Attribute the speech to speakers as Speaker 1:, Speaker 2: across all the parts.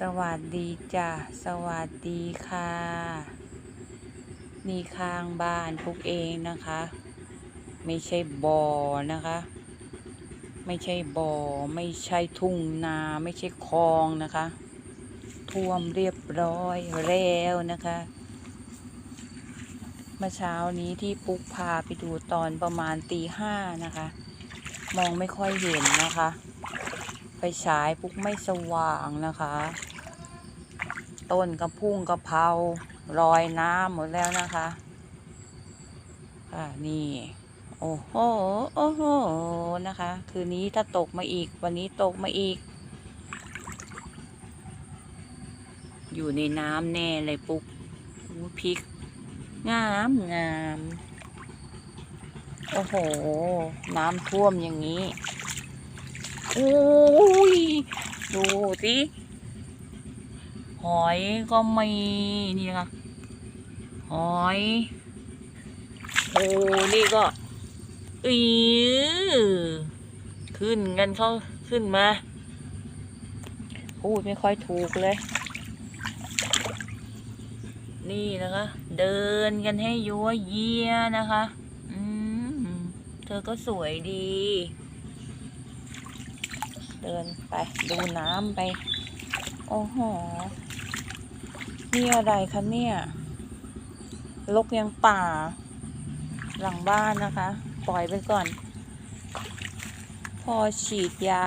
Speaker 1: สวัสดีจ้ะสวัสดีค่ะ นี่ข้างบ้านพวกเองนะคะ ไม่ใช่บ่อนะคะ ไม่ใช่บ่อไม่ใช่ทุ่งนา ไม่ใช่คลองนะคะ ท่วมเรียบร้อยแล้วนะคะเมื่อเช้านี้ที่ปุ๊กพาไปดูตอนประมาณตีห้านะคะ มองไม่ค่อยเห็นนะคะ ไปฉายปุ๊กไม่สว่างนะคะ ต้นกระพุ่งกระเพรารอยน้ำหมดแล้วนะคะค่ะนี่ โอ้โหโอ้โหนะคะ คืนนี้ถ้าตกมาอีก วันนี้ตกมาอีก อยู่ในน้ำแน่เลยปุ๊กพริก งามงามโอ้โห น้ำท่วมอย่างนี้ โอ้ย ดูสิหอยก็มีนี่นะคะหอยโอ้นี่ก็อีขึ้นกันเขาขึ้นมาพูดไม่ค่อยถูกเลย นี่นะคะ เดินกันให้ยัวเยียนะคะ อืม เธอก็สวยดี เดินไปดูน้ำไป โอ้โหนี่อะไรคะเนี่ยลกยังป่า หลังบ้านนะคะ ปล่อยไปก่อน พอฉีดยา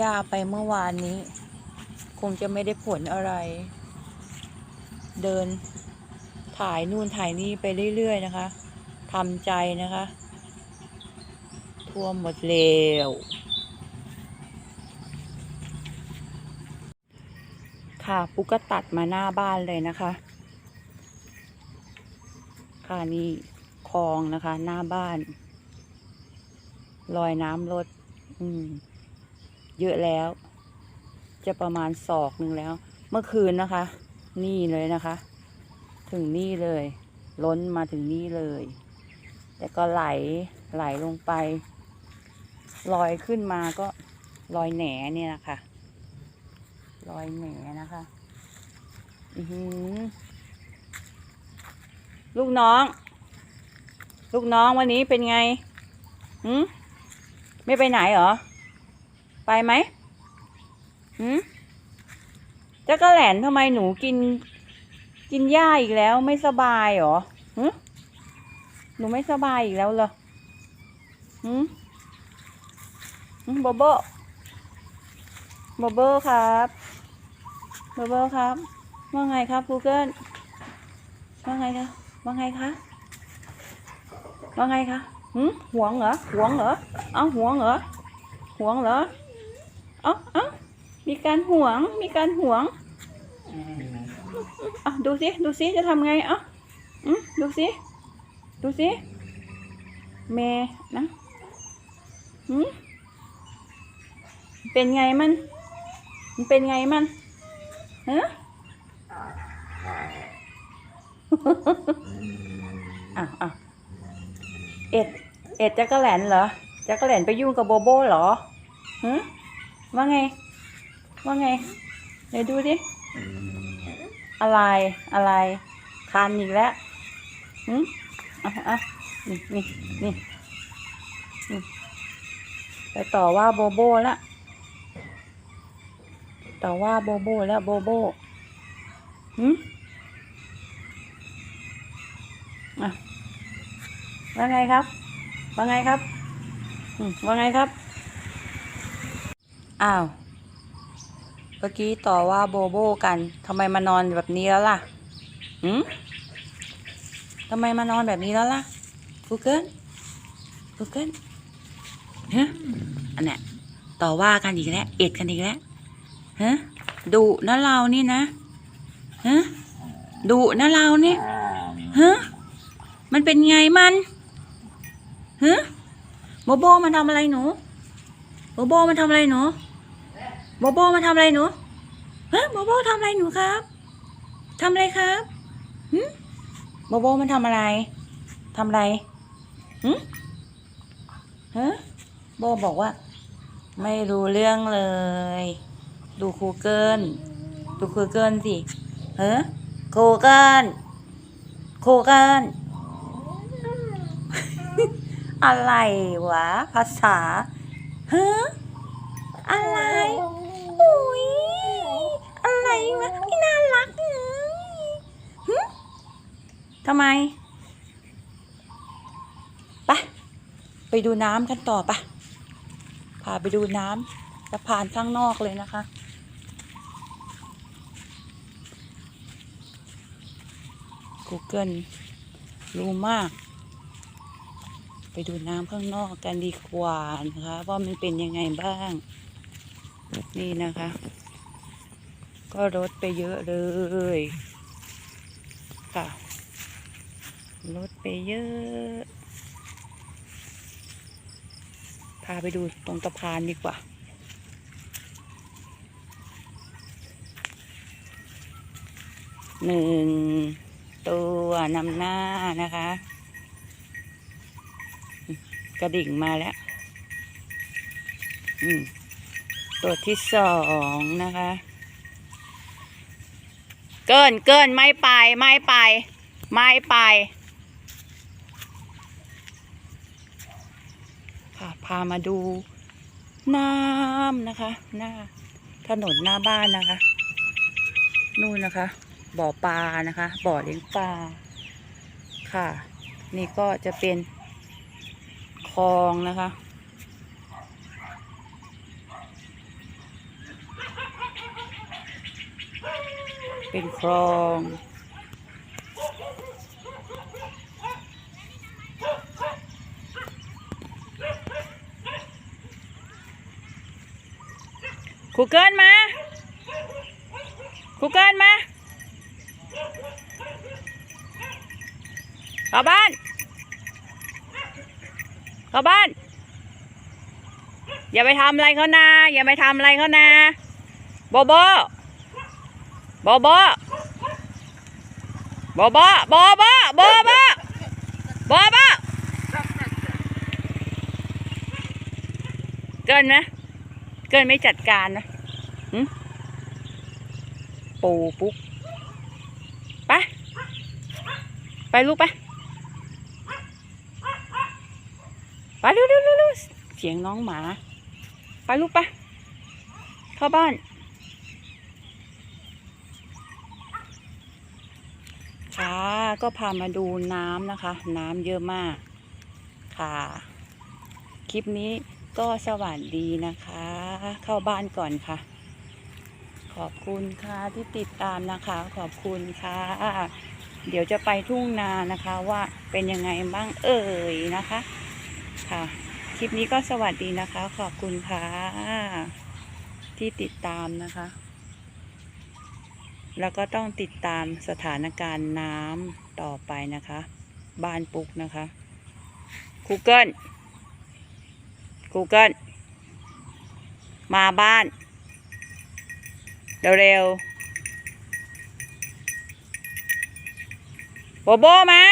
Speaker 1: ยาไปเมื่อวานนี้ คงจะไม่ได้ผลอะไร เดินถ่ายนู่นถ่ายนี่ไปเรื่อย ๆ นะคะทำใจนะคะ ท่วมหมดแล้ว ค่ะ ปุ๊กก็ตัดมาหน้าบ้านเลยนะคะ ค่ะนี่คลองนะคะ หน้าบ้านลอยน้ำลด อืม เยอะแล้ว จะประมาณศอกหนึ่งแล้ว เมื่อคืนนะคะ นี่เลยนะคะ ถึงนี่เลย ล้นมาถึงนี่เลย แต่ก็ไหลไหลลงไป ลอยขึ้นมาก็ลอยแหนเนี่ยนะคะ รอยแหนนะคะ อือหือลูกน้อง ลูกน้องวันนี้เป็นไงหืมไม่ไปไหนเหรอ ไปไหมหืมจักรแหลนทำไมหนูกิน กินหญ้าอีกแล้วไม่สบายเหรอหืมหนูไม่สบายอีกแล้วเหรอหืมหืมโบโบโบโบครับ เบอร์เบอร์ครับ ว่าไงครับ Google ว่าไงคะว่าไงคะว่าไงคะหืมหวงเหรอหวงเหรอเอ้าหวงเหรอหวงเหรอเอ้าเอ้ามีการหวง มีการหวงอะดูสิดูสิจะทำไงเอ้าอืมดูสิดูสิแม่นะหืมเป็นไงมัน มันเป็นไงมัน ฮะอะอะเอ็ด เอ็ดจักรแหลนเหรอจักรแหลนไปยุ่งกับโบโบเหรอฮะว่าไง ว่าไงเดี๋ยวดูดิ อะไร อะไรคันอีกแล้วหืมอะอะนี่นี่นี่นี่ ไปต่อว่าโบโบละ ต่อว่าโบโบแล้วโบโบหืมอะว่าไงครับ ว่าไงครับอืมว่าไงครับ อ้าว เมื่อกี้ต่อว่าโบโบกันทำไมมานอนแบบนี้แล้วล่ะหืมทำไมมานอนแบบนี้แล้วล่ะกูเกิลกูเกิลฮะอันเนี้ยต่อว่ากันอีกแล้ว เอ็ดกันอีกแล้ว ฮะดุนะเรานี่นะฮะดุนะเราเนี่ยฮะมันเป็นไงมันฮะโบโบมันทำอะไรหนูโบโบมันทำอะไรหนูโบโบมันทำอะไรหนูฮะโบโบทำอะไรหนูครับทำอะไรครับหึโบโบมันทำอะไรทำอะไรหึฮะโบบอกว่า ไม่รู้เรื่องเลย ดูครูเกิลดูครูเกิลสิเฮ้ครูเกิลครูเกิลอะไรวะ ภาษาเฮ้อะไรอุ้ยอะไรวะไม่น่ารักเลยหึทำไมไปไปดูน้ำกันต่อปะพาไปดูน้ำสะพานข้างนอกเลยนะคะ Google รู้มาก ไปดูน้ำข้างนอกกันดีกว่านะคะ ว่ามันเป็นยังไงบ้าง นี่นะคะ ก็รถไปเยอะเลยค่ะรถไปเยอะ พาไปดูตรงสะพานดีกว่า หนึ่ง ตัวนำหน้านะคะ กระดิ่งมาแล้ว ตัวที่สองนะคะ เกินเกินไม่ไปไม่ไป ไม่ไปค่ะพามาดูน้ำนะคะ หน้าถนนหน้าบ้านนะคะ นู่นนะคะ บ่อปลานะคะ บ่อเลี้ยงปลาค่ะ นี่ก็จะเป็นคลองนะคะ เป็นคลองครูเกิลมาครูเกิลมา เข้าบ้าน เข้าบ้าน อย่าไปทำอะไรเขานะอย่าไปทำอะไรเขานะโบโบโบโบโบโบโบโบโบโบโบโบเกินไหมเกินไม่จัดการนะปูปุ๊กไปไปลูกไป ไปเร็วเร็วเร็วเสียงน้องหมา ไปลูกไปเข้าบ้านค่ะก็พามาดูน้ำนะคะ น้ำเยอะมากค่ะ คลิปนี้ก็สวัสดีนะคะ เข้าบ้านก่อนค่ะ ขอบคุณค่ะที่ติดตามนะคะ ขอบคุณค่ะ เดี๋ยวจะไปทุ่งนานะคะว่าเป็นยังไงบ้างเอ่ยนะคะ ค่ะ คลิปนี้ก็สวัสดีนะคะ ขอบคุณค่ะที่ติดตามนะคะ แล้วก็ต้องติดตามสถานการณ์น้ำต่อไปนะคะ บ้านปุกนะคะ Google Google มาบ้าน เร็วๆโบโบมา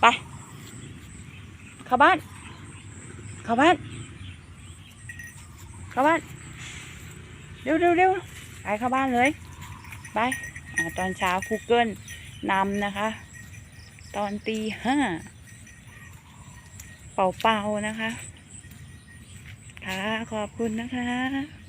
Speaker 1: ไป เข้าบ้าน เข้าบ้าน เข้าบ้าน เร็วเร็วเร็วไปเข้าบ้านเลย ไปอตอนเช้าคูเกิลนำนะคะ ตอนตีห้า เป่าเป่านะคะ ค่ะ ขอบคุณนะคะ